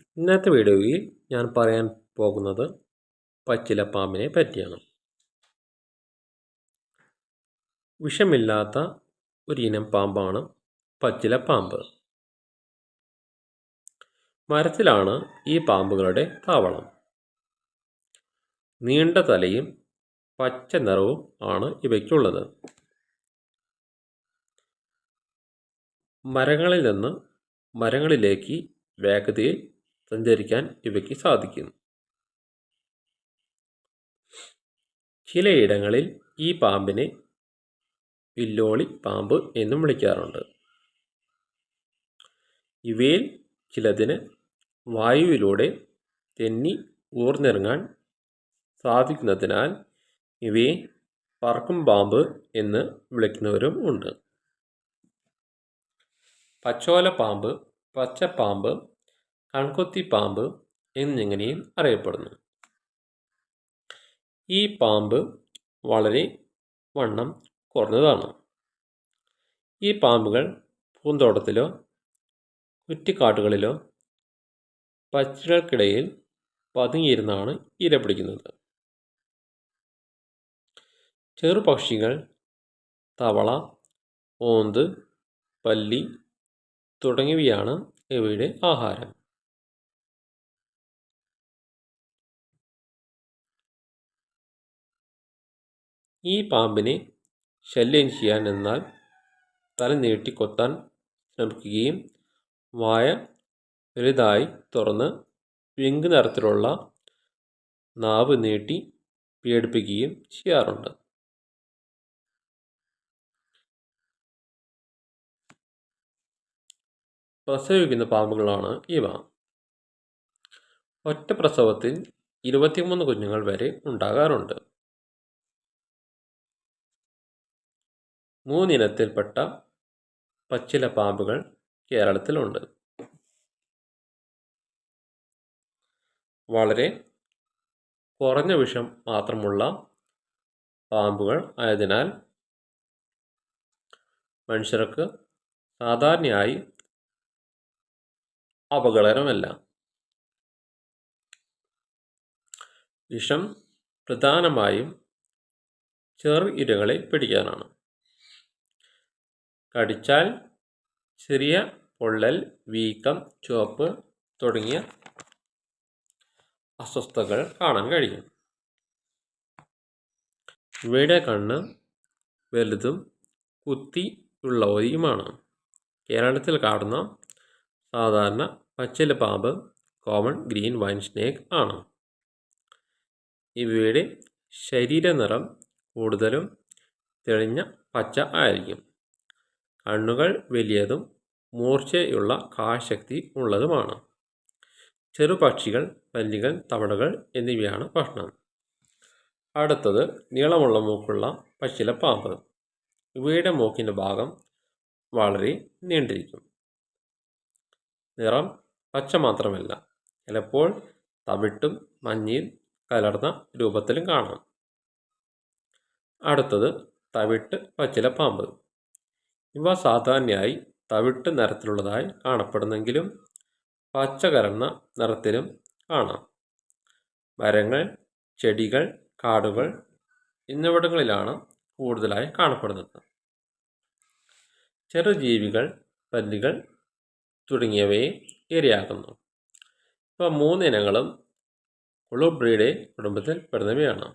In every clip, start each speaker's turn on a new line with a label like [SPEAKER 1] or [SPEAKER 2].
[SPEAKER 1] ഇന്നത്തെ വീഡിയോയിൽ ഞാൻ പറയാൻ പോകുന്നത് പച്ചില പാമ്പിനെ പറ്റിയാണ്. വിഷമില്ലാത്ത ഒരു ഇനം പാമ്പാണ് പച്ചില പാമ്പ്. മരത്തിലാണ് ഈ പാമ്പുകളുടെ താവളം. നീണ്ട തലയും പച്ച നിറവും ആണ് ഇവയ്ക്കുള്ളത്. മരങ്ങളിൽ നിന്ന് മരങ്ങളിലേക്ക് വേഗതയിൽ സഞ്ചരിക്കാൻ ഇവയ്ക്ക് സാധിക്കുന്നു. ചിലയിടങ്ങളിൽ ഈ പാമ്പിനെ വില്ലോളി പാമ്പ് എന്നും വിളിക്കാറുണ്ട്. ഇവയിൽ ചിലതിന് വായുവിലൂടെ തെന്നി ഊർന്നിറങ്ങാൻ സാധിക്കുന്നതിനാൽ ഇവയെ പറക്കും പാമ്പ് എന്ന് വിളിക്കുന്നവരും ഉണ്ട്. പച്ചോല പാമ്പ് പച്ചപ്പാമ്പ് കൺകൊത്തി പാമ്പ് എന്നിങ്ങനെയും അറിയപ്പെടുന്നു. ഈ പാമ്പ് വളരെ വണ്ണം കുറഞ്ഞതാണ്. ഈ പാമ്പുകൾ പൂന്തോട്ടത്തിലോ കുറ്റിക്കാട്ടുകളിലോ പച്ചകൾക്കിടയിൽ പതുങ്ങിയിരുന്നാണ് ഇര പിടിക്കുന്നത്. ചെറുപക്ഷികൾ തവള ഓന്ത് പല്ലി തുടങ്ങിയവയാണ് ഇവയുടെ ആഹാരം. ഈ പാമ്പിനെ ശല്യം ചെയ്യാൻ എന്നാൽ തല നീട്ടി കൊത്താൻ ശ്രമിക്കുകയും വായ വലുതായി തുറന്ന് പിങ്ക് നിറത്തിലുള്ള നാവ് നീട്ടി പീഡിപ്പിക്കുകയും ചെയ്യാറുണ്ട്. പ്രസവിക്കുന്ന പാമ്പുകളാണ് ഇവ. ഒറ്റ പ്രസവത്തിൽ ഇരുപത്തിമൂന്ന് കുഞ്ഞുങ്ങൾ വരെ ഉണ്ടാകാറുണ്ട്. മൂന്നിനത്തിൽപ്പെട്ട പച്ചില പാമ്പുകൾ കേരളത്തിലുണ്ട്. വളരെ കുറഞ്ഞ വിഷം മാത്രമുള്ള പാമ്പുകൾ ആയതിനാൽ മനുഷ്യർക്ക് സാധാരണയായി അപകടകരമല്ല. വിഷം പ്രധാനമായും ചെറു ഇരകളെ പിടിക്കാനാണ്. കടിച്ചാൽ ചെറിയ പൊള്ളൽ വീക്കം ചുവപ്പ് തുടങ്ങിയ അസ്വസ്ഥതകൾ കാണാൻ കഴിയും. ഇവയുടെ കണ്ണ് വലുതും കുത്തി ഉള്ളവയുമാണ്. കേരളത്തിൽ കാണുന്ന സാധാരണ പച്ചില പാമ്പ് കോമൺ ഗ്രീൻ വൈൻ സ്നേക്ക് ആണ്. ഇവയുടെ ശരീരനിറം കൂടുതലും തെളിഞ്ഞ പച്ച ആയിരിക്കും. കണ്ണുകൾ വലിയതും മൂർച്ചയുള്ള കാശക്തി ഉള്ളതുമാണ്. ചെറുപക്ഷികൾ പല്ലികൾ തവളകൾ എന്നിവയാണ് ഭക്ഷണം. അടുത്തത് നീളമുള്ള മൂക്കുള്ള പച്ചില പാമ്പ്. ഇവയുടെ മൂക്കിന്റെ ഭാഗം വളരെ നീണ്ടിരിക്കും. നിറം പച്ച മാത്രമല്ല ചിലപ്പോൾ തവിട്ടും മഞ്ഞയും കലർന്ന രൂപത്തിലും കാണാം. അടുത്തത് തവിട്ട് പച്ചില പാമ്പ്. ഇവ സാധാരണയായി തവിട്ട് നിറത്തിലുള്ളതായി കാണപ്പെടുന്നെങ്കിലും പച്ച കലർന്ന നിറത്തിലും കാണാം. മരങ്ങൾ ചെടികൾ കാടുകൾ എന്നിവിടങ്ങളിലാണ് കൂടുതലായി കാണപ്പെടുന്നത്. ചെറുജീവികൾ പല്ലികൾ തുടങ്ങിയവയെ ഇരയാക്കുന്നു ഇവ മൂന്നിനങ്ങളും ഉളുബ്രീഡെ കുടുംബത്തിൽ പെടുന്നവയാണ്.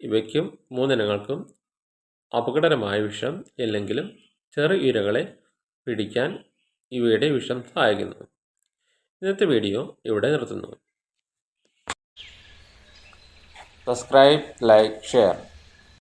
[SPEAKER 1] ഇവയ്ക്കും മൂന്നിനങ്ങൾക്കും അപകടകരമായ വിഷം ഇല്ലെങ്കിലും ചെറു ഇരകളെ പിടിക്കാൻ ഇവയുടെ വിഷം സഹായിക്കുന്നു. ഇന്നത്തെ വീഡിയോ ഇവിടെ നിർത്തുന്നു. Subscribe like share